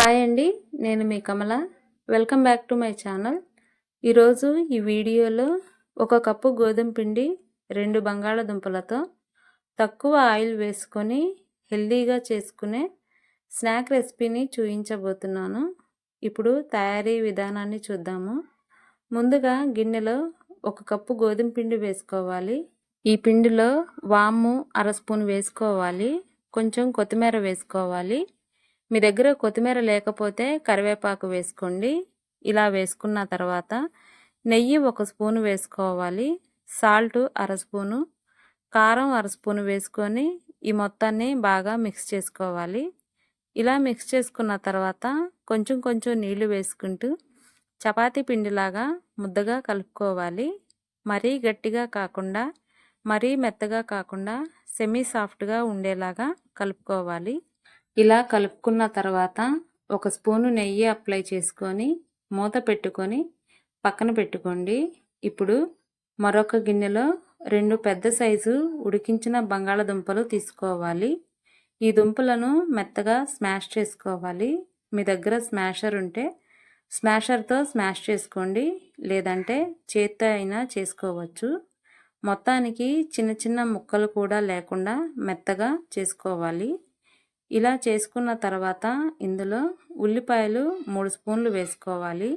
Hi అండి నేను మీ Kamala. Welcome back to my channel. ఈరోజు ఈ వీడియోలో ఒక కప్పు గోధుమ పిండి రెండు బంగాళదుంపలతో తక్కువ ఆయిల్ వేసుకొని హెల్దీగా చేసుకునే స్నాక్ రెసిపీని చూపించబోతున్నాను ఇప్పుడు తయారీ విధానాన్ని చూద్దాము. ముందుగా గిన్నెలో ఒక కప్పు గోధుమ పిండి వేసుకోవాలి. ఈ పిండిలో వాము అర స్పూన్ వేసుకోవాలి. కొంచెం కొత్తిమీర వేసుకోవాలి. మీ దగ్గర కొత్తిమీర లేకపోతే కరివేపాకు వేసుకోండి. ఇలా వేసుకున్న తర్వాత నెయ్యి ఒక స్పూను వేసుకోవాలి. సాల్ట్ అర స్పూను కారం అర స్పూను వేసుకొని ఈ మొత్తాన్ని బాగా మిక్స్ చేసుకోవాలి. ఇలా మిక్స్ చేసుకున్న తర్వాత కొంచెం కొంచెం నీళ్ళు వేసుకుంటూ చపాతీ పిండిలాగా ముద్దగా కలుపుకోవాలి. మరీ గట్టిగా కాకుండా మరీ మెత్తగా కాకుండా సెమీ సాఫ్ట్గా ఉండేలాగా కలుపుకోవాలి. ఇలా కలుపుకున్న తర్వాత ఒక స్పూను నెయ్యి అప్లై చేసుకొని మూత పెట్టుకొని పక్కన పెట్టుకోండి. ఇప్పుడు మరొక గిన్నెలో రెండు పెద్ద సైజు ఉడికించిన బంగాళదుంపలు తీసుకోవాలి. ఈ దుంపలను మెత్తగా స్మాష్ చేసుకోవాలి. మీ దగ్గర స్మాషర్ ఉంటే స్మాషర్తో స్మాష్ చేసుకోండి లేదంటే చేత్తో అయినా చేసుకోవచ్చు. మొత్తానికి చిన్న చిన్న ముక్కలు కూడా లేకుండా మెత్తగా చేసుకోవాలి. ఇలా చేసుకున్న తర్వాత ఇందులో ఉల్లిపాయలు మూడు స్పూన్లు వేసుకోవాలి.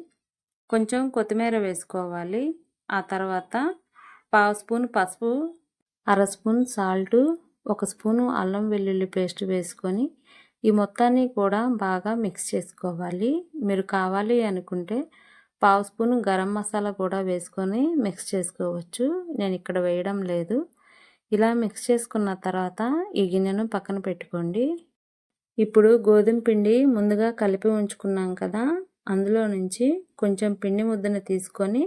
కొంచెం కొత్తిమీర వేసుకోవాలి. ఆ తర్వాత పావు స్పూన్ పసుపు అర స్పూన్ సాల్టు ఒక స్పూను అల్లం వెల్లుల్లి పేస్ట్ వేసుకొని ఈ మొత్తాన్ని కూడా బాగా మిక్స్ చేసుకోవాలి. మీరు కావాలి అనుకుంటే పావు స్పూన్ గరం మసాలా కూడా వేసుకొని మిక్స్ చేసుకోవచ్చు. నేను ఇక్కడ వేయడం లేదు. ఇలా మిక్స్ చేసుకున్న తర్వాత ఈ గిన్నెను పక్కన పెట్టుకోండి. ఇప్పుడు గోధుమ పిండి ముందుగా కలిపి ఉంచుకున్నాం కదా అందులో నుంచి కొంచెం పిండి ముద్దను తీసుకొని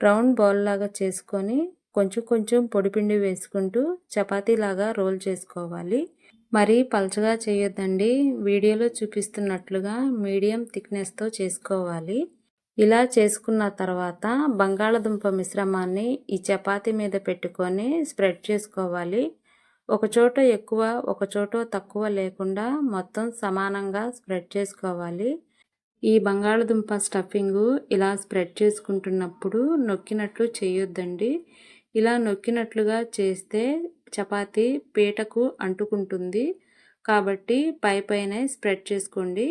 రౌండ్ బౌల్ లాగా చేసుకొని కొంచెం కొంచెం పొడిపిండి వేసుకుంటూ చపాతీలాగా రోల్ చేసుకోవాలి. మరీ పలచగా చేయొద్దండి వీడియోలో చూపిస్తున్నట్లుగా మీడియం థిక్నెస్తో చేసుకోవాలి. ఇలా చేసుకున్న తర్వాత బంగాళదుంప మిశ్రమాన్ని ఈ చపాతీ మీద పెట్టుకొని స్ప్రెడ్ చేసుకోవాలి. ఒకచోట ఎక్కువ ఒకచోట తక్కువ లేకుండా మొత్తం సమానంగా స్ప్రెడ్ చేసుకోవాలి. ఈ బంగాళదుంప స్టఫింగు ఇలా స్ప్రెడ్ చేసుకుంటున్నప్పుడు నొక్కినట్లు చేయొద్దండి. ఇలా నొక్కినట్లుగా చేస్తే చపాతీ పీటకు అంటుకుంటుంది. కాబట్టి పైపైనే స్ప్రెడ్ చేసుకోండి.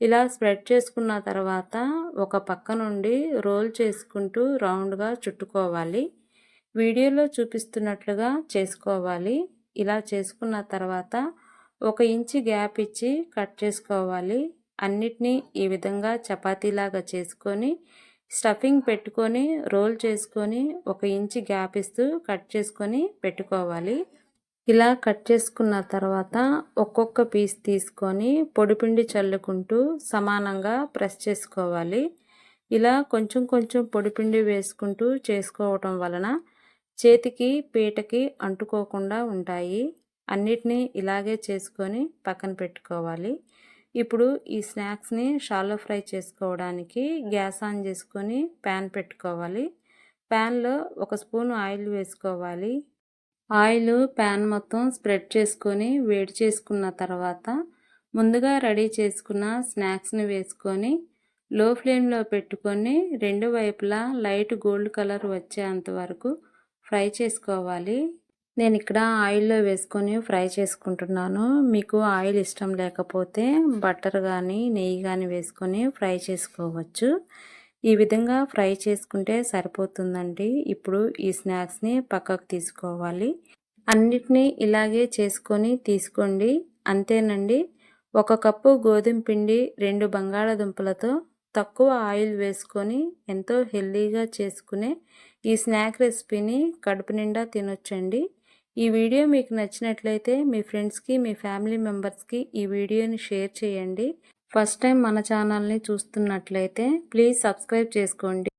ఇలా స్ప్రెడ్ చేసుకున్న తర్వాత ఒక పక్క నుండి రోల్ చేసుకుంటూ రౌండ్గా చుట్టుకోవాలి. వీడియోలో చూపిస్తున్నట్లుగా చేసుకోవాలి. ఇలా చేసుకున్న తర్వాత ఒక ఇంచి గ్యాప్ ఇచ్చి కట్ చేసుకోవాలి. అన్నిటినీ ఈ విధంగా చపాతీలాగా చేసుకొని స్టఫింగ్ పెట్టుకొని రోల్ చేసుకొని ఒక ఇంచి గ్యాప్ ఇస్తూ కట్ చేసుకొని పెట్టుకోవాలి. ఇలా కట్ చేసుకున్న తర్వాత ఒక్కొక్క పీస్ తీసుకొని పొడిపిండి చల్లుకుంటూ సమానంగా ప్రెస్ చేసుకోవాలి. ఇలా కొంచెం కొంచెం పొడిపిండి వేసుకుంటూ చేసుకోవటం వలన చేతికి పీటకి అంటుకోకుండా ఉంటాయి. అన్నిటినీ ఇలాగే చేసుకొని పక్కన పెట్టుకోవాలి. ఇప్పుడు ఈ స్నాక్స్ని షాలో ఫ్రై చేసుకోవడానికి గ్యాస్ ఆన్ చేసుకొని ప్యాన్ పెట్టుకోవాలి. ప్యాన్లో ఒక స్పూన్ ఆయిల్ వేసుకోవాలి. ఆయిల్ ప్యాన్ మొత్తం స్ప్రెడ్ చేసుకొని వేడి చేసుకున్న తర్వాత ముందుగా రెడీ చేసుకున్న స్నాక్స్ని వేసుకొని లో ఫ్లేమ్లో పెట్టుకొని రెండు వైపులా లైట్ గోల్డ్ కలర్ వచ్చేంత వరకు ఫ్రై చేసుకోవాలి. నేను ఇక్కడ ఆయిల్లో వేసుకొని ఫ్రై చేసుకుంటున్నాను. మీకు ఆయిల్ ఇష్టం లేకపోతే బటర్ కానీ నెయ్యి కానీ వేసుకొని ఫ్రై చేసుకోవచ్చు. ఈ విధంగా ఫ్రై చేసుకుంటే సరిపోతుందండి. ఇప్పుడు ఈ స్నాక్స్ని పక్కకు తీసుకోవాలి. అన్నిటినీ ఇలాగే చేసుకొని తీసుకోండి. అంతేనండి. ఒక కప్పు గోధుమ పిండి రెండు బంగాళాదుంపలతో తక్కువ ఆయిల్ వేసుకొని ఎంతో హెల్దీగా చేసుకునే ఈ స్నాక్ రెసిపీని కడుపు నిండా తినొచ్చండి. ఈ వీడియో మీకు నచ్చినట్లయితే మీ ఫ్రెండ్స్కి మీ ఫ్యామిలీ మెంబర్స్కి ఈ వీడియోని షేర్ చేయండి. ఫస్ట్ టైం మన ఛానల్ని చూస్తున్నట్లయితే ప్లీజ్ సబ్స్క్రైబ్ చేసుకోండి.